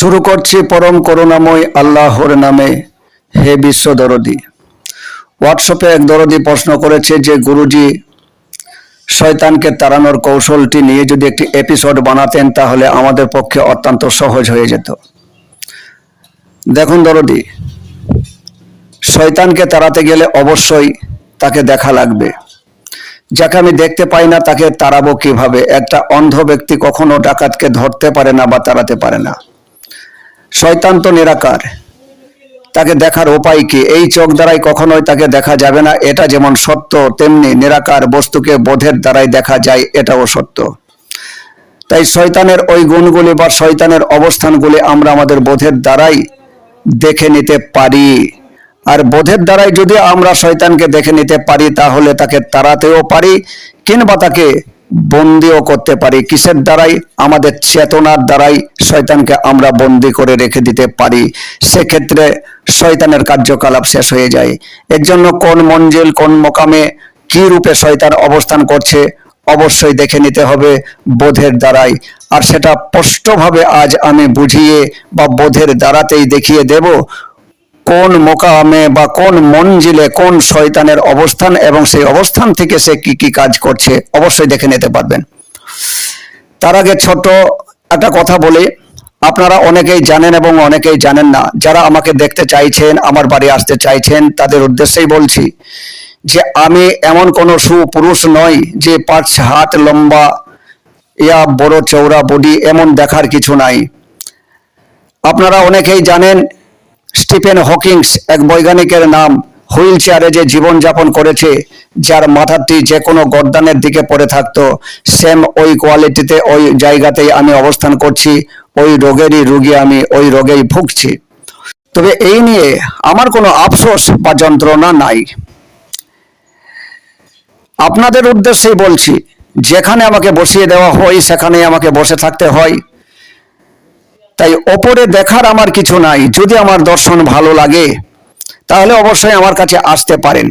শুরু করছি পরম করুণাময় আল্লাহর নামে। হে বিশ্ব দরদি। হোয়াটসঅ্যাপে এক দরদি প্রশ্ন করেছে যে, গুরুজি, শয়তানকে তাড়ানোর কৌশলটি নিয়ে যদি একটি এপিসোড বানাতেন, তাহলে আমাদের পক্ষে অত্যন্ত সহজ হয়ে যেত। দেখুন দরদি, শয়তানকে তাড়াতে গেলে অবশ্যই তাকে দেখা লাগবে। যাকে আমি দেখতে পাই না, তাকে তাড়াবো কীভাবে? একটা অন্ধ ব্যক্তি কখনো ডাকাতকে ধরতে পারে না বা তাড়াতে পারে না। শয়তান তো নিরাকার। তাকে দেখার উপায় কি? এই চোখ দ্বারাই কখনোই তাকে দেখা যাবে না। এটা যেমন সত্য, তেমনি নিরাকার বস্তুকে বোধের দ্বারাই দেখা যায়, এটাও সত্য। তাই শয়তানের ওই গুণগুলি বা শয়তানের অবস্থানগুলি আমরা আমাদের বোধের দ্বারাই দেখে নিতে পারি। আর বোধের দ্বারাই যদি আমরা শয়তানকে দেখে নিতে পারি, তাহলে তাকে তাড়াতেও পারি, কিংবা তাকে বন্দিও করতে পারি। কিসের দ্বারাই? আমাদের চেতনার দ্বারাই শয়তানকে আমরা বন্দি করে রেখে দিতে পারি। সেক্ষেত্রে শয়তানের কার্যকলাপ শেষ হয়ে যায়। এর জন্য কোন মঞ্জিল, কোন মোকামে কি রূপে শয়তান অবস্থান করছে অবশ্যই দেখে নিতে হবে বোধের দ্বারাই। আর সেটা স্পষ্টভাবে আজ আমি বুঝিয়ে বা বোধের দ্বারাতেই দেখিয়ে দেব। কোন মোকামে বা কোন মঞ্জিলে কোন শয়তানের অবস্থান এবং সেই অবস্থান থেকে সে কি কি কাজ করছে অবশ্যই দেখে নিতে পারবেন। তার আগে ছোট একটা কথা বলি। আপনারা অনেকেই জানেন এবং অনেকেই জানেন না, যারা আমাকে দেখতে চাইছেন, আমার বাড়ি আসতে চাইছেন, তাদের উদ্দেশ্যেই বলছি যে আমি এমন কোনো সুপুরুষ নই যে পাঁচ হাত লম্বা, ইয়া বড় চৌড়া বডি এমন দেখার কিছু নাই। আপনারা অনেকেই জানেন স্টিফেন হকিংস এক বৈজ্ঞানিকের নাম। হুইল চেয়ারে যে জীবনযাপন করেছে, যার মাথাটি যে কোনো গর্দানের দিকে পড়ে থাকতো, সেম ওই কোয়ালিটিতে ওই জায়গাতেই আমি অবস্থান করছি, ওই রোগেরই রুগী আমি ওই রোগেই ভুগছি। তবে এই নিয়ে আমার কোনো আফসোস বা যন্ত্রণা নাই। আপনাদের উদ্দেশ্যেই বলছি, যেখানে আমাকে বসিয়ে দেওয়া হয় সেখানে আমাকে বসে থাকতে হয়। তাই ওপরে দেখার আমার কিছু নাই, যদি আমার দর্শন ভালো লাগে, তাহলে অবশ্যই আমার কাছে আসতে পারেন।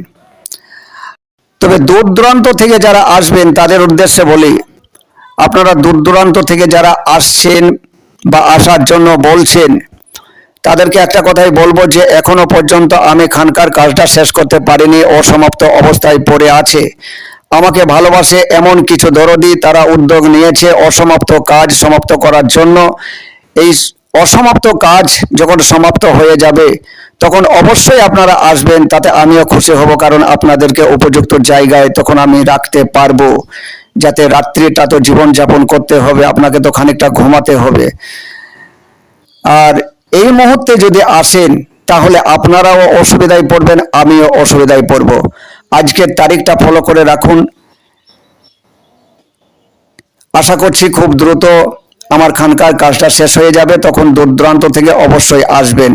তবে দূর দূরান্ত থেকে যারা আসবেন, তাদের উদ্দেশ্যে বলি, আপনারা দূর দূরান্ত থেকে যারা আসছেন বা আসার জন্য বলছেন, তাদেরকে একটা কথাই বলব যে, এখনও পর্যন্ত আমি খানকার কাজটা শেষ করতে পারিনি, অসমাপ্ত অবস্থায় পড়ে আছে। আমাকে ভালোবাসে এমন কিছু দরদি তারা উদ্যোগ নিয়েছে অসমাপ্ত কাজ সমাপ্ত করার জন্য। এই অসমাপ্ত কাজ যখন সমাপ্ত হয়ে যাবে, তখন অবশ্যই আপনারা আসবেন, তাতে আমিও খুশি হব কারণ আপনাদেরকে উপযুক্ত জায়গায় তখন আমি রাখতে পারব। যাতে রাত্রিটা তো জীবনযাপন করতে হবে, আপনাকে তো খানিকটা ঘুমাতে হবে। আর এই মুহূর্তে যদি আসেন, তাহলে আপনারাও অসুবিধায় পড়বেন, আমিও অসুবিধায় পড়ব। আজকের তারিখটা ফলো করে রাখুন। আশা করছি খুব দ্রুত আমার খানকার কাজটা শেষ হয়ে যাবে, তখন দূর দূরান্ত থেকে অবশ্যই আসবেন।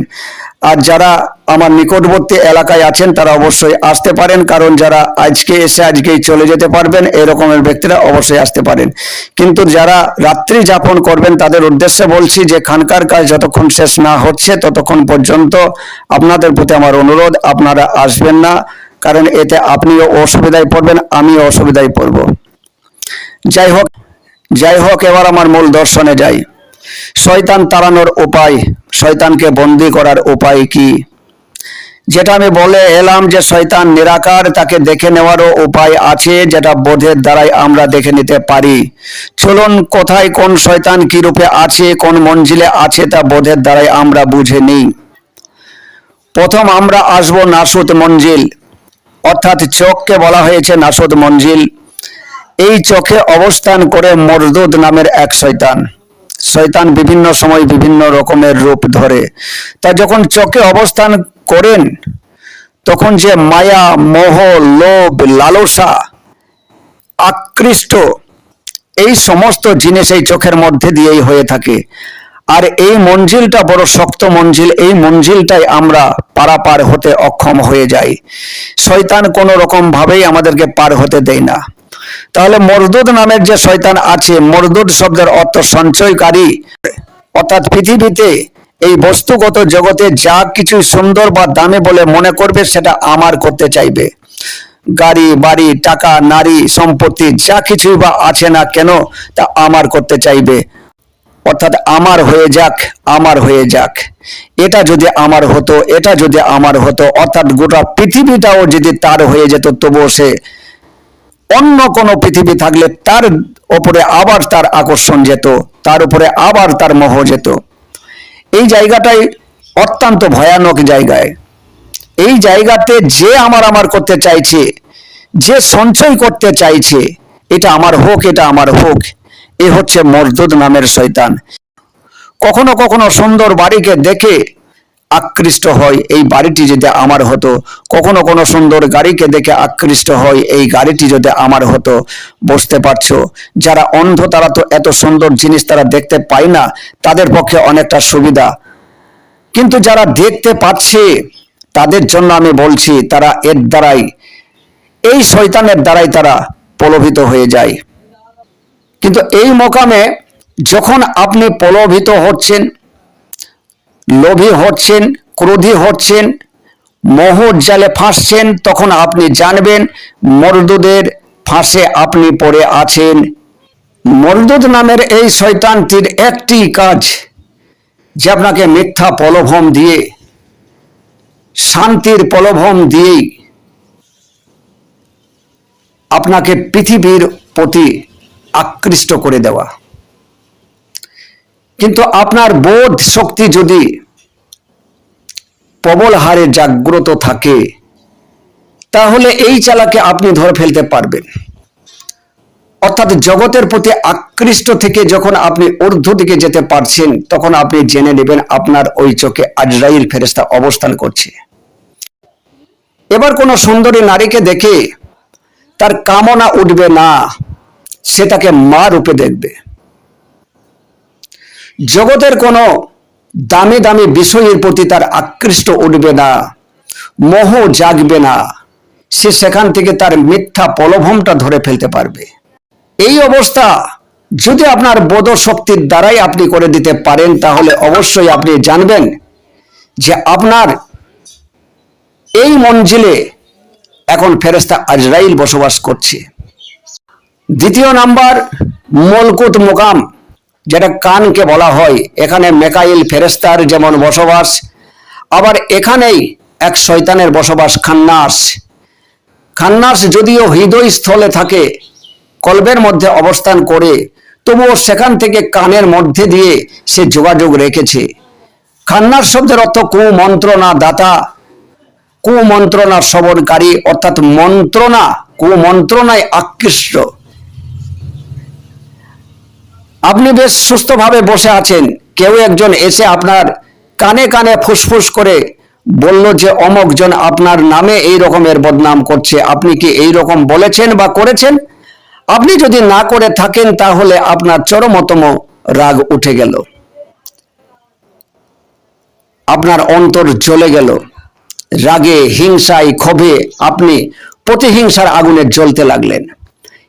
আর যারা আমার নিকটবর্তী এলাকায় আছেন, তারা অবশ্যই আসতে পারেন, কারণ যারা আজকে এসে আজকেই চলে যেতে পারবেন এরকমের ব্যক্তিরা অবশ্যই আসতে পারেন। কিন্তু যারা রাত্রি যাপন করবেন, তাদের উদ্দেশ্যে বলছি যে, খানকার কাজ যতক্ষণ শেষ না হচ্ছে, ততক্ষণ পর্যন্ত আপনাদের প্রতি আমার অনুরোধ, আপনারা আসবেন না, কারণ এতে আপনিও অসুবিধায় পড়বেন, আমিও অসুবিধায় পড়ব। যাই হোক যাই হোক, এবার আমার মূল দর্শনে যাই। শয়তান তাড়ানোর উপায়, শয়তানকে বন্দি করার উপায় কি? যেটা আমি বলে এলাম যে শয়তান নিরাকার, তাকে দেখে নেওয়ারও উপায় আছে যেটা বোধের দ্বারাই আমরা দেখে নিতে পারি। চলুন, কোথায় কোন শয়তান কি রূপে আছে, কোন মঞ্জিলে আছে তা বোধের দ্বারাই আমরা বুঝে নিই। প্রথম আমরা আসব নাসুত মঞ্জিল। অর্থাৎ চোখকে বলা হয়েছে নাসুত মঞ্জিল। এই চোখে অবস্থান করে মরদুদ নামের এক শয়তান। শয়তান বিভিন্ন সময় বিভিন্ন রকমের রূপ ধরে। তা যখন চোখে অবস্থান করেন, তখন যে মায়া, মোহ, লোভ, লালসা, আকৃষ্ট, এই সমস্ত জিনিস এই চোখের মধ্যে দিয়েই হয়ে থাকে। আর এই মঞ্জিলটা বড় শক্ত মঞ্জিল, এই মঞ্জিলটাই আমরা পারাপার হতে অক্ষম হয়ে যাই। শয়তান কোনো রকম ভাবেই আমাদেরকে পার হতে দেয় না। তাহলে মরদুদ নামের যে শয়তান আছে, মরদুদ শব্দের অর্থ সঞ্চয়কারী। অর্থাৎ পৃথিবীতে এই বস্তুগত জগতে যা কিছু সুন্দর বা দামি বলে মনে করবে, সেটা আমার করতে চাইবে। গাড়ি, বাড়ি, টাকা, নারী, সম্পত্তি, যা কিছুই বা আছে না কেন, তা আমার করতে চাইবে। অর্থাৎ আমার হয়ে যাক, আমার হয়ে যাক। এটা যদি আমার হতো, এটা যদি আমার হতো, অর্থাৎ গোটা পৃথিবীটাও যদি তার হয়ে যেত, তবুও সে অন্য কোনো পৃথিবী থাকলে তার ওপরে আবার তার আকর্ষণ যেত, তার উপরে আবার তার মোহ যেত। এই জায়গাটাই অত্যন্ত ভয়ানক জায়গায়। এই জায়গাতে যে আমার আমার করতে চাইছে, যে সঞ্চয় করতে চাইছে, এটা আমার হোক, এটা আমার হোক, এ হচ্ছে মরদুদ নামের শয়তান। কখনো কখনো সুন্দর বাড়িকে দেখে আকৃষ্ট হয় এই বাড়িটি যদি আমার হতো, কখনো কোনো সুন্দর গাড়িকে দেখে আকৃষ্ট হয় এই গাড়িটি যদি আমার হতো। বুঝতে পারছ? যারা অন্ধ, তারা তো এত সুন্দর জিনিস তারা দেখতে পায় না, তাদের পক্ষে অনেকটা সুবিধা। কিন্তু যারা দেখতে পাচ্ছে, তাদের জন্য আমি বলছি, তারা এর দ্বারাই, এই শয়তানের দ্বারাই তারা প্রলোভিত হয়ে যায়। কিন্তু এই মোকামে যখন আপনি প্রলোভিত হচ্ছেন লোভী হচ্ছেন, ক্রোধী হচ্ছেন, মোহর জালে ফাঁসছেন, তখন আপনি জানবেন মরদুদের ফাঁসে আপনি পড়ে আছেন। মরদুদ নামের এই শয়তানটির একটি কাজ, যে আপনাকে মিথ্যা প্রলোভন দিয়ে, শান্তির প্রলোভন দিয়েই আপনাকে পৃথিবীর প্রতি আকৃষ্ট করে দেওয়া। কিন্তু আপনার বোধ শক্তি যদি প্রবল হারে জাগ্রত থাকে, তাহলে এই চালাকে আপনি ধরে ফেলতে পারবেন। অর্থাৎ জগতের প্রতি আকৃষ্ট থেকে যখন আপনি ঊর্ধ্ব দিকে যেতে পারছেন, তখন আপনি জেনে নেবেন আপনার ওই চোখে আজরাইল ফেরেস্তা অবস্থান করছে। এবার কোনো সুন্দরী নারীকে দেখে তার কামনা উঠবে না, সে তাকে মা রূপে দেখবে। জগতের কোনো দামি দামি বিষয়ের প্রতি তার আকৃষ্ট উঠবে না, মোহ জাগবে না। সে সেখান থেকে তার মিথ্যা প্রলোভনটা ধরে ফেলতে পারবে। এই অবস্থা যদি আপনার বোধ শক্তির দ্বারাই আপনি করে দিতে পারেন, তাহলে অবশ্যই আপনি জানবেন যে আপনার এই মঞ্জিলে এখন ফেরেস্তা আজরাইল বসবাস করছে। দ্বিতীয় নাম্বার, মলকুত মোকাম। যেটা কানকে বলা হয়, এখানে মেকাইল ফেরেস্তার যেমন বসবাস, আবার এখানেই এক শয়তানের বসবাস, খান্নাস। খান্নাস যদিও হৃদয় স্থলে থাকে, কলবের মধ্যে অবস্থান করে, তবুও সেখান থেকে কানের মধ্যে দিয়ে সে যোগাযোগ রেখেছে। খান্নাস শব্দের অর্থ কুমন্ত্রণা দাতা। কুমন্ত্রণা সবরকারী অর্থাৎ মন্ত্রণা, কুমন্ত্রণায় আকৃষ্ট। আপনি বেশ সুস্থভাবে বসে আছেন। কেউ একজন এসে আপনার কানে কানে ফুসফুস করে বলল যে, অমক জন আপনার নামে এই রকমের বদনাম করছে। আপনি কি এই রকম বলেছেন বা করেছেন? আপনি যদি না করে থাকেন, তাহলে আপনার চরমতম রাগ উঠে গেল। আপনার অন্তর জ্বলে গেল। রাগে, হিংসায় ক্ষোভে আপনি প্রতিহিংসার আগুনে জ্বলতে লাগলেন।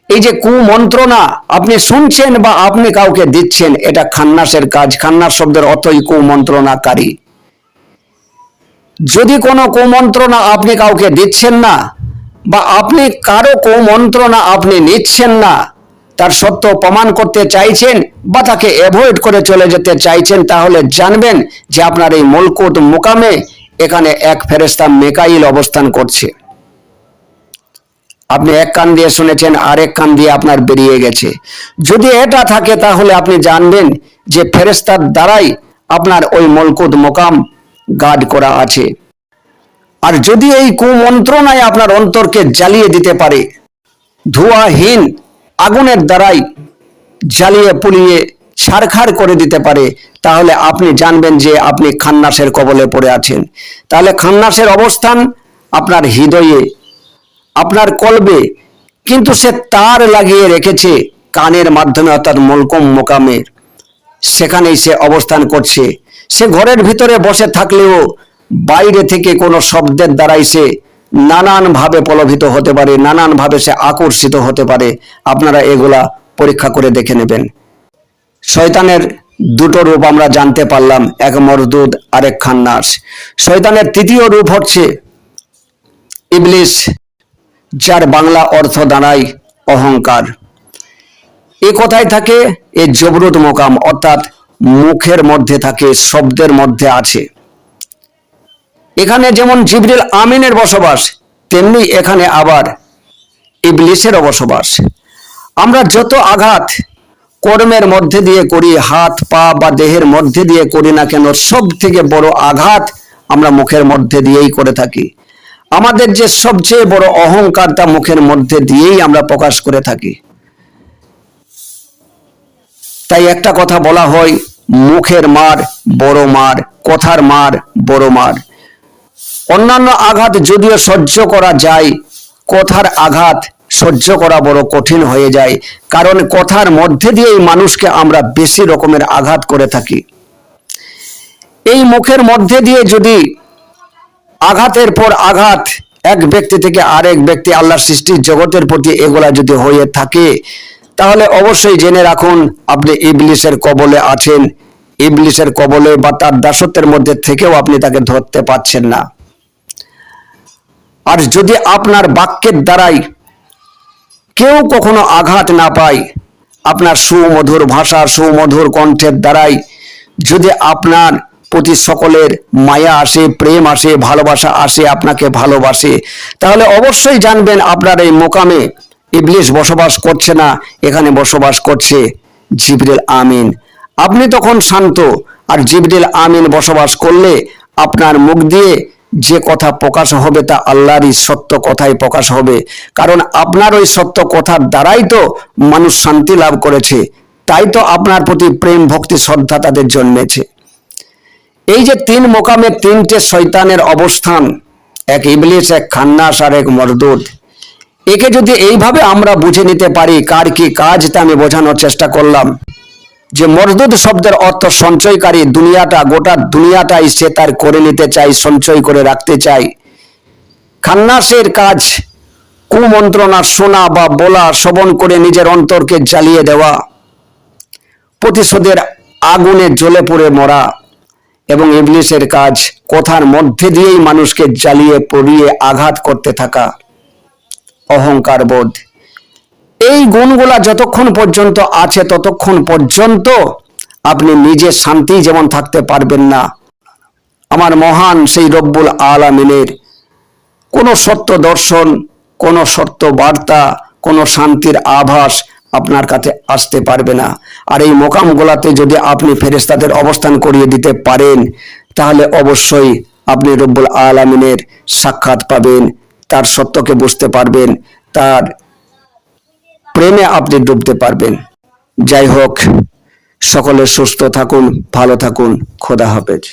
এই যে কুমন্ত্রণা, আপনি শুনছেন বা আপনি কাউকে দিচ্ছেন, এটা খান্নাসের কাজ। খান্নাস শব্দের অর্থই কুমন্ত্রণাকারী। যদি কোনো কুমন্ত্রণা আপনি কাউকে দিচ্ছেন না, বা আপনি কারও কুমন্ত্রণা আপনি নিচ্ছেন না, তার সত্য প্রমাণ করতে চাইছেন, বা তাকে অ্যাভয়েড করে চলে যেতে চাইছেন, তাহলে জানবেন যে আপনার এই মলকুত মোকামে এখানে এক ফেরেস্তা মেকাইল অবস্থান করছে। আপনি এক কান দিয়ে শুনেছেন, আরেক কান দিয়ে আপনার বেরিয়ে গেছে। যদি এটা থাকে, তাহলে আপনি জানবেন যে ফেরেস্তার দ্বারাই আপনার ওই মলকুদ মোকাম গার্ড করা আছে। আর যদি এই কুমন্ত্রণায় আপনার অন্তরকে জ্বালিয়ে দিতে পারে, ধোঁয়াহীন আগুনের দ্বারাই জ্বালিয়ে পুড়িয়ে ছারখার করে দিতে পারে, তাহলে আপনি জানবেন যে আপনি খান্নাসের কবলে পড়ে আছেন। তাহলে খান্নাসের অবস্থান আপনার হৃদয়ে আপনার কলবে, কিন্তু সে তার লাগিয়ে রেখেছে কানের মাধ্যমে, অর্থাৎ মলকম মোকামের। সেখানেই সে অবস্থান করছে। সে ঘরের ভিতরে বসে থাকলেও বাইরে থেকে কোনো শব্দের দ্বারাই সে নানানভাবে প্রলোভিত হতে পারে, নানানভাবে সে আকর্ষিত হতে পারে। আপনারা এগুলা পরীক্ষা করে দেখে নেবেন। শয়তানের দুটো রূপ আমরা জানতে পারলাম, এক মরদুদ, আরেক খান্নাস। শয়তানের তৃতীয় রূপ হচ্ছে ইবলিস। যার বাংলা অর্থ দাঁড়ায় অহংকার। এ কথায় থাকে এ জবরুদ মোকাম, অর্থাৎ মুখের মধ্যে থাকে, শব্দের মধ্যে আছে। এখানে যেমন জিবরিল আমিনের বসবাস, তেমনি এখানে আবার ইবলিসেরও বসবাস। আমরা যত আঘাত কর্মের মধ্যে দিয়ে করি, হাত, পা বা দেহের মধ্যে দিয়ে করি না কেন সব থেকে বড় আঘাত আমরা মুখের মধ্যে দিয়েই করে থাকি। আমাদের যে সবচেয়ে বড় অহংকার তা মুখের মধ্যে দিয়েই আমরা প্রকাশ করে থাকি। তাই একটা কথা বলা হয়, মুখের মার বড় মার, কথার মার বড় মার। অন্যান্য আঘাত যদিও সহ্য করা যায়, কথার আঘাত সহ্য করা বড় কঠিন হয়ে যায়, কারণ কথার মধ্যে দিয়েই মানুষকে আমরা বেশি রকমের আঘাত করে থাকি। এই মুখের মধ্যে দিয়ে যদি আঘাতের পর আঘাত। এক ব্যক্তি থেকে আরেক ব্যক্তি আল্লাহর সৃষ্টির জগতের প্রতি এগুলা যদি হয়ে থাকে, তাহলে অবশ্যই জেনে রাখুন, আপনি ইবলিসের কবলে আছেন। ইবলিসের কবলে বা তার দাসত্বের মধ্যে থেকেও আপনি তাকে ধরতে পারছেন না। আর যদি আপনার বাক্যের দ্বারাই কেউ কখনো আঘাত না পায়, আপনার সুমধুর ভাষা, সুমধুর কণ্ঠের দ্বারাই যদি আপনার প্রতি সকলের মায়া আসে, প্রেম আসে, ভালোবাসা আসে, আপনাকে ভালোবাসে। তাহলে অবশ্যই জানবেন আপনার এই মোকামে ইবলিশ বসবাস করছে না, এখানে বসবাস করছে জিবরিল আমিন। আপনি তখন শান্ত, আর জিবরিল আমিন বসবাস করলে আপনার মুখ দিয়ে যে কথা প্রকাশ হবে তা আল্লাহরই সত্য কথাই প্রকাশ হবে। কারণ আপনার ওই সত্য কথার দ্বারাই তো মানুষ শান্তি লাভ করেছে, তাই তো আপনার প্রতি প্রেম, ভক্তি, শ্রদ্ধা তাদের জন্মেছে। এই যে তিন মোকামে তিনটে শয়তানের অবস্থান, এক ইবলিস এক খান্নাস আর এক মরদুদ একে যদি এইভাবে আমরা বুঝে নিতে পারি কার কি কাজ, তা আমি বোঝানোর চেষ্টা করলাম। যে মরদুদ শব্দের অর্থ সঞ্চয়কারী, দুনিয়াটা, গোটা দুনিয়াটাই সে তার করে নিতে চাই সঞ্চয় করে রাখতে চাই খান্নাসের কাজ, কুমন্ত্রণা শোনা বা বলা শ্রবণ করে নিজের অন্তরকে জ্বালিয়ে দেওয়া, প্রতিশোধের আগুনে জ্বলে পড়ে মরা। এবং ইবলিসের কাজ কথার মধ্যে দিয়েই মানুষকে জ্বালিয়ে পড়িয়ে আঘাত করতে থাকা অহংকার বোধ। এই গুণগুলা যতক্ষণ পর্যন্ত আছে ততক্ষণ পর্যন্ত আপনি নিজে শান্তি যেমন থাকতে পারবেন না। আমার মহান সেই রব্বুল আলামিনের কোনো সত্য দর্শন, কোনো সত্য বার্তা, কোনো শান্তির আভাস আপনার কাছে আসতে পারবে না। আর এই মোকামগুলাতে যদি আপনি ফেরেস্তাদের অবস্থান করিয়ে দিতে পারেন, তাহলে অবশ্যই আপনি রব্বুল আলামিনের সাক্ষাৎ পাবেন, তার সত্যকে বুঝতে পারবেন, তার প্রেমে আপনি ডুবতে পারবেন। যাই হোক, সকলে সুস্থ থাকুন, ভালো থাকুন, খোদা হাফেজ।